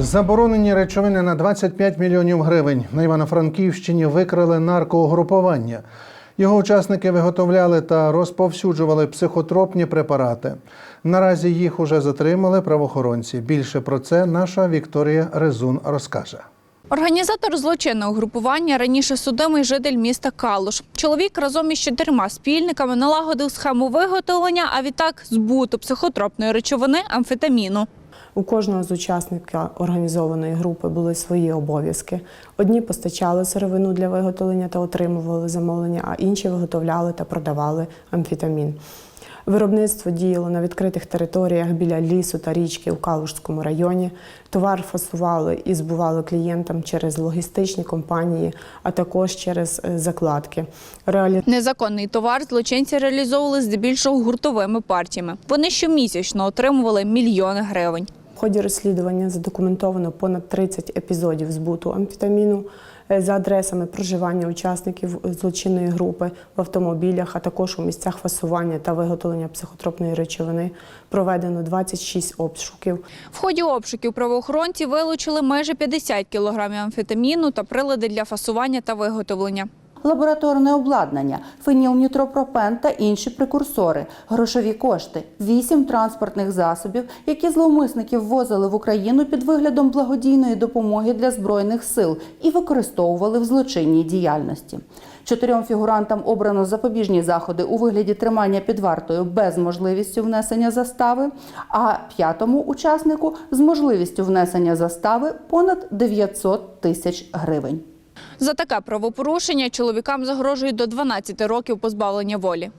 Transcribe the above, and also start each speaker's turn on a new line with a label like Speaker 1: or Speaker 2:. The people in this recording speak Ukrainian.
Speaker 1: Заборонені речовини на 25 мільйонів гривень. На Івано-Франківщині викрили наркоугрупування. Його учасники виготовляли та розповсюджували психотропні препарати. Наразі їх уже затримали правоохоронці. Більше про це наша Вікторія Резун розкаже.
Speaker 2: Організатор злочинного групування раніше судимий житель міста Калуш. Чоловік разом із чотирма спільниками налагодив схему виготовлення, а відтак збуту психотропної речовини амфетаміну.
Speaker 3: У кожного з учасника організованої групи були свої обов'язки. Одні постачали сировину для виготовлення та отримували замовлення, а інші виготовляли та продавали амфетамін. Виробництво діяло на відкритих територіях біля лісу та річки у Калужському районі. Товар фасували і збували клієнтам через логістичні компанії, а також через е, закладки. Реалі...
Speaker 2: Незаконний товар злочинці реалізовували здебільшого гуртовими партіями. Вони щомісячно отримували мільйони гривень.
Speaker 3: В ході розслідування задокументовано понад 30 епізодів збуту амфетаміну за адресами проживання учасників злочинної групи в автомобілях, а також у місцях фасування та виготовлення психотропної речовини. Проведено 26 обшуків.
Speaker 2: В ході обшуків правоохоронці вилучили майже 50 кілограмів амфетаміну та прилади для фасування та виготовлення.
Speaker 4: Лабораторне обладнання, фенілнітропропен та інші прекурсори, грошові кошти, вісім транспортних засобів, які зловмисники ввозили в Україну під виглядом благодійної допомоги для збройних сил і використовували в злочинній діяльності. Чотирьом фігурантам обрано запобіжні заходи у вигляді тримання під вартою без можливістю внесення застави, а п'ятому учаснику з можливістю внесення застави понад 900 тисяч гривень.
Speaker 2: За таке правопорушення чоловікам загрожує до 12 років позбавлення волі.